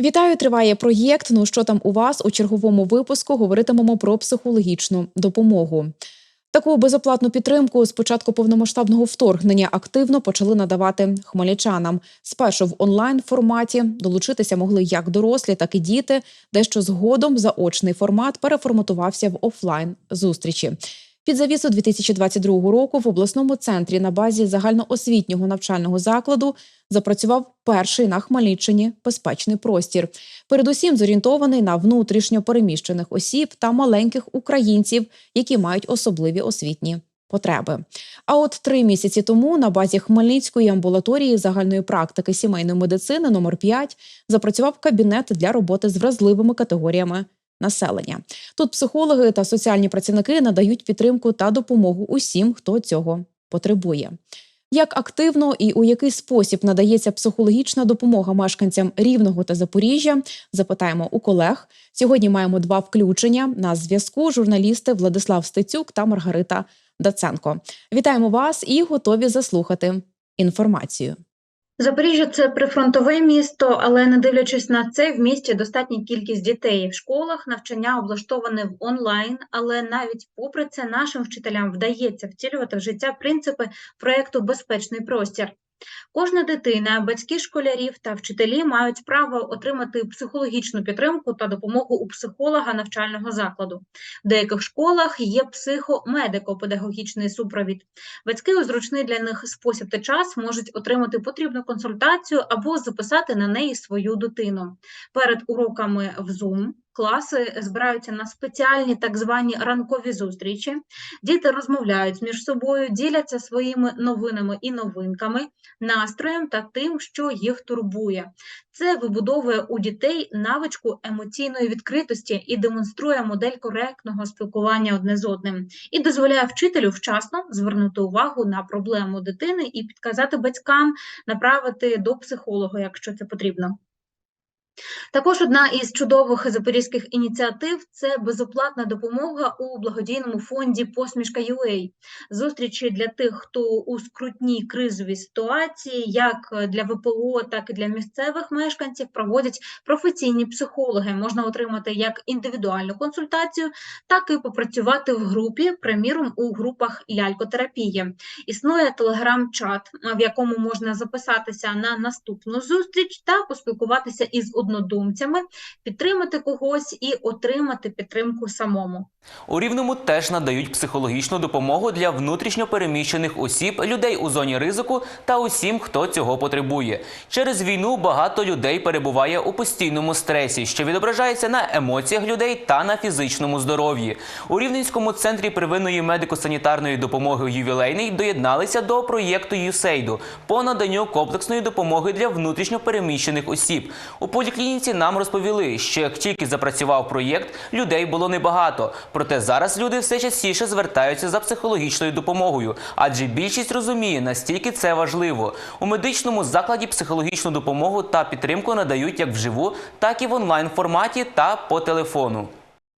Вітаю, триває проєкт. Ну що там у вас у черговому випуску говоритимемо про психологічну допомогу. Таку безоплатну підтримку з початку повномасштабного вторгнення активно почали надавати хмельничанам. Спершу в онлайн форматі долучитися могли як дорослі, так і діти. Дещо згодом заочний формат переформатувався в офлайн зустрічі. Під завісу 2022 року в обласному центрі на базі загальноосвітнього навчального закладу запрацював перший на Хмельниччині безпечний простір. Передусім зорієнтований на внутрішньо переміщених осіб та маленьких українців, які мають особливі освітні потреби. А от три місяці тому на базі Хмельницької амбулаторії загальної практики сімейної медицини номер 5 запрацював кабінет для роботи з вразливими категоріями населення. Тут психологи та соціальні працівники надають підтримку та допомогу усім, хто цього потребує. Як активно і у який спосіб надається психологічна допомога мешканцям Рівного та Запоріжжя? Запитаємо у колег. Сьогодні маємо два включення на зв'язку. Журналісти Владислав Стецюк та Маргарита Даценко. Вітаємо вас і готові заслухати інформацію. Запоріжжя це прифронтове місто, але не дивлячись на це, в місті достатня кількість дітей в школах навчання облаштоване в онлайн, але навіть попри це нашим вчителям вдається втілювати в життя принципи проекту Безпечний простір. Кожна дитина, батьки школярів та вчителі мають право отримати психологічну підтримку та допомогу у психолога навчального закладу. В деяких школах є психомедико-педагогічний супровід. Батьки у зручний для них спосіб та час можуть отримати потрібну консультацію або записати на неї свою дитину. Перед уроками в Zoom класи збираються на спеціальні так звані ранкові зустрічі. Діти розмовляють між собою, діляться своїми новинами і новинками, настроєм та тим, що їх турбує. Це вибудовує у дітей навичку емоційної відкритості і демонструє модель коректного спілкування одне з одним, і дозволяє вчителю вчасно звернути увагу на проблему дитини і підказати батькам направити до психолога, якщо це потрібно. Також одна із чудових запорізьких ініціатив це безоплатна допомога у благодійному фонді Посмішка UA. зустрічі для тих, хто у скрутній кризовій ситуації, як для ВПО, так і для місцевих мешканців, проводять професійні психологи. Можна отримати як індивідуальну консультацію, так і попрацювати в групі, приміром у групах лялькотерапії. Існує телеграм-чат, в якому можна записатися на наступну зустріч та поспілкуватися із однодумцями, підтримати когось і отримати підтримку самому. У Рівному теж надають психологічну допомогу для внутрішньо переміщених осіб, людей у зоні ризику та усім, хто цього потребує. Через війну багато людей перебуває у постійному стресі, що відображається на емоціях людей та на фізичному здоров'ї. У Рівненському центрі первинної медико-санітарної допомоги ювілейний доєдналися до проєкту ЮСЕЙДу по наданню комплексної допомоги для внутрішньо переміщених осіб. У поліклініці нам розповіли, що як тільки запрацював проєкт, людей було небагато. Проте зараз люди все частіше звертаються за психологічною допомогою, адже більшість розуміє, настільки це важливо. У медичному закладі психологічну допомогу та підтримку надають як вживу, так і в онлайн форматі та по телефону.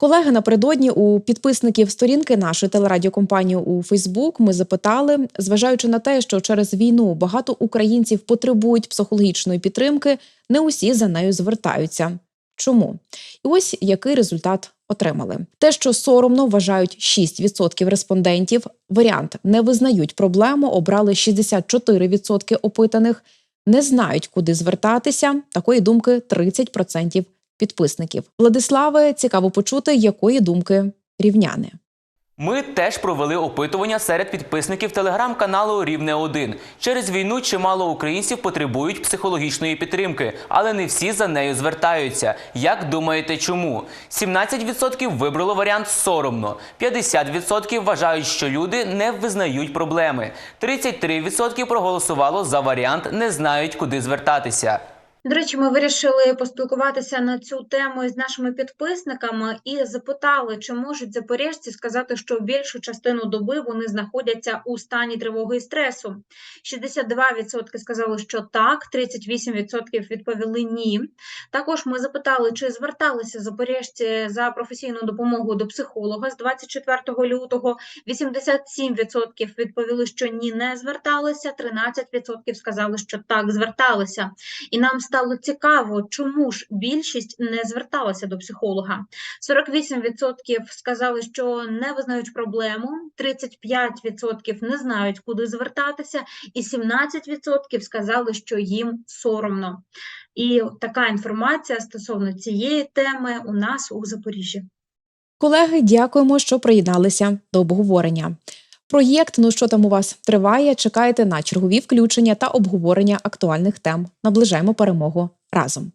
Колеги напередодні у підписників сторінки нашої телерадіокомпанії у Фейсбук ми запитали, зважаючи на те, що через війну багато українців потребують психологічної підтримки, не усі за нею звертаються. Чому? І ось який результат отримали. Те, що соромно вважають 6% респондентів, варіант не визнають проблему, обрали 64% опитаних, не знають, куди звертатися. Такої думки 30% підписників. Владиславе, цікаво почути, якої думки рівняни. Ми теж провели опитування серед підписників телеграм-каналу Рівне 1 Через війну чимало українців потребують психологічної підтримки, але не всі за нею звертаються. Як думаєте, чому? 17% вибрало варіант соромно, 50% вважають, що люди не визнають проблеми. 33% проголосувало за варіант не знають, куди звертатися. До речі, ми вирішили поспілкуватися на цю тему із нашими підписниками і запитали, чи можуть запоріжці сказати, що більшу частину доби вони знаходяться у стані тривоги і стресу. 62% сказали, що так, 38% відповіли ні. Також ми запитали, чи зверталися запоріжці за професійну допомогу до психолога з 24 лютого. 87% відповіли, що ні, не зверталися. 13% сказали, що так зверталися, і нам стало цікаво, чому ж більшість не зверталася до психолога. 48% сказали, що не визнають проблему, 35% не знають, куди звертатися, і 17% сказали, що їм соромно. І така інформація стосовно цієї теми у нас у Запоріжжі. Колеги, дякуємо, що приєдналися до обговорення. Проєкт Ну що там у вас триває. Чекайте на чергові включення та обговорення актуальних тем. Наближаємо перемогу разом.